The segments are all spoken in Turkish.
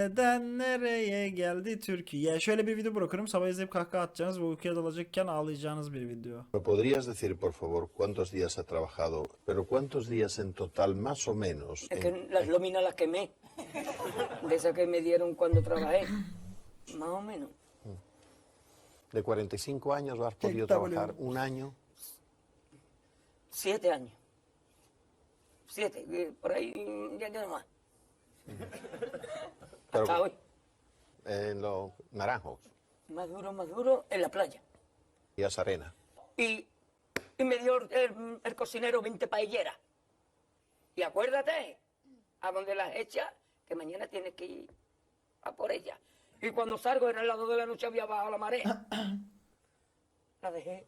Neden nereye geldi Türkiye? Şöyle bir video bırakıyorum. Sabah izleyip kahkaha atacağınız ve uykuya dalacakken ağlayacağınız bir video. ¿Me podrías decir, por favor, cuántos días ha trabajado? Pero cuántos días en total, más o menos. Es que las lóminas las quemé. De esas que me dieron cuando trabajé. Más o menos. De 45 años has podido está trabajar un año. Siete años. Siete. Por ahí ya no más. Pero Hasta hoy. en los naranjos Más duro, más duro en la playa. y arena. Y, y me dio el, el cocinero 20 paelleras. Y acuérdate, a donde las echas, que mañana tienes que ir a por ellas. Y cuando salgo, era las 2 de la noche, había bajado la marea. La dejé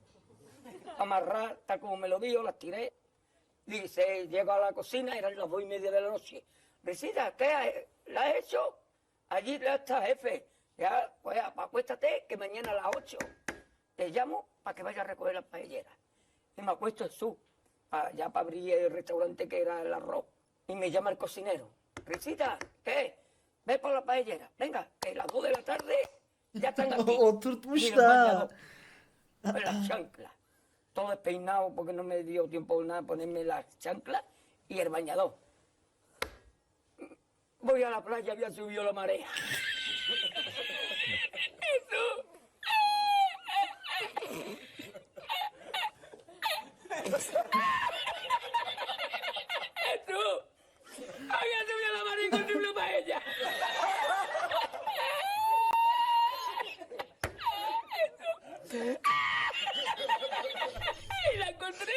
amarrar, tal como me lo dijo, las tiré. Dice, llego a la cocina, eran las 2 y media de la noche. Risita, ¿qué has, la has hecho? Allí ya está, jefe. Ya, pues acuéstate, que mañana a las 8 te llamo para que vaya a recoger las paelleras. Y me acuesto en su, ya para abrir el restaurante que era el arroz. Y me llama el cocinero. Risita, ¿qué? Ve por la paellera. Venga, que las 2 de la tarde ya están aquí. Oturtmuş Mira, da. bañado, en las chanclas. Todo despeinado porque no me dio tiempo nada ponerme las chanclas y el bañador. Voy a la playa, había subido la marea. ¡Tú! ¡Había subido la marea y encontré una paella! Y la encontré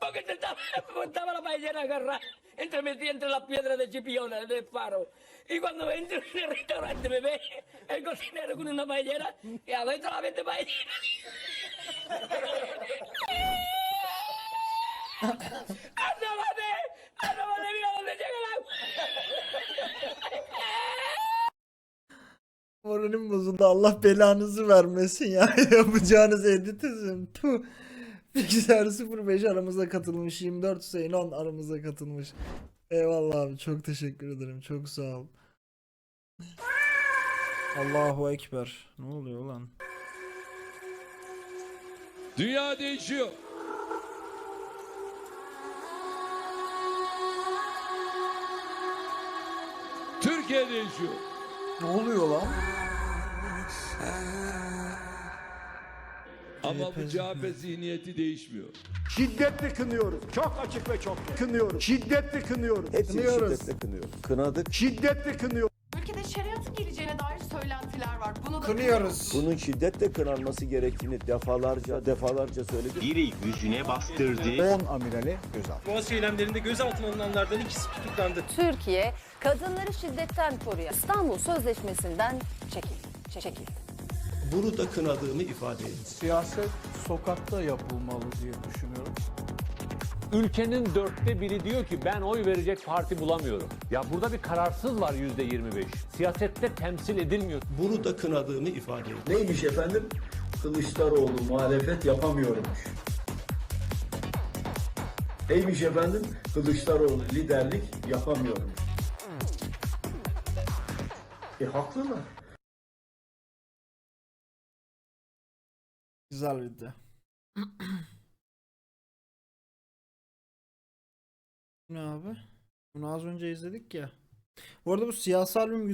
porque estaba, estaba la paellera agarrada entre metida entre las piedras de Chipiona, del faro. Y cuando entro en el restaurante me ve el cocinero con una paellera y adentro la vende paellera. ¡Asómate! ¡Asómate! ¡Mira dónde llega el agua! Moralim bozuldu. Allah belanızı vermesin ya. Yapacağınız editizm. Puh. Bilgisayar 05 aramıza katılmış. 24 Hüseyin 10 aramıza katılmış. Eyvallah abi. Çok teşekkür ederim. Çok sağ ol. Allahu Ekber. Ne oluyor lan? Dünya değişiyor. Türkiye değişiyor. Ne oluyor lan? Ama bu CHP zihniyeti değişmiyor. Şiddetle kınıyoruz. Çok açık ve çok net. kınıyoruz. Şiddetle kınıyoruz. Hepsini Kınıyoruz. şiddetle kınıyoruz. Kınadık. Şiddetle kınıyoruz. Ülkede şeriatın geleceğine dair söylentiler var. Bunu da Kınıyoruz. Bunun şiddetle kınanması gerektiğini defalarca defalarca söyledik. biri yüzüne bastırdı. 10 amirali gözaltı. Boğaz eylemlerinde gözaltına alınanlardan ikisi tutuklandı. Türkiye kadınları şiddetten koruyan İstanbul Sözleşmesi'nden çekildi. Çekildi. Bunu da kınadığımı ifade edin. Siyaset sokakta yapılmalı diye düşünüyorum. Ülkenin dörtte biri diyor ki ben oy verecek parti bulamıyorum. Ya burada bir kararsız var yüzde 25. Siyasette temsil edilmiyor. Bunu da kınadığımı ifade edin. Neymiş efendim? Kılıçdaroğlu muhalefet yapamıyormuş. Neymiş efendim? Kılıçdaroğlu liderlik yapamıyormuş. E haklılar. Güzel video. ne abi? Bunu az önce izledik ya. Bu arada bu siyasi albüm güzel.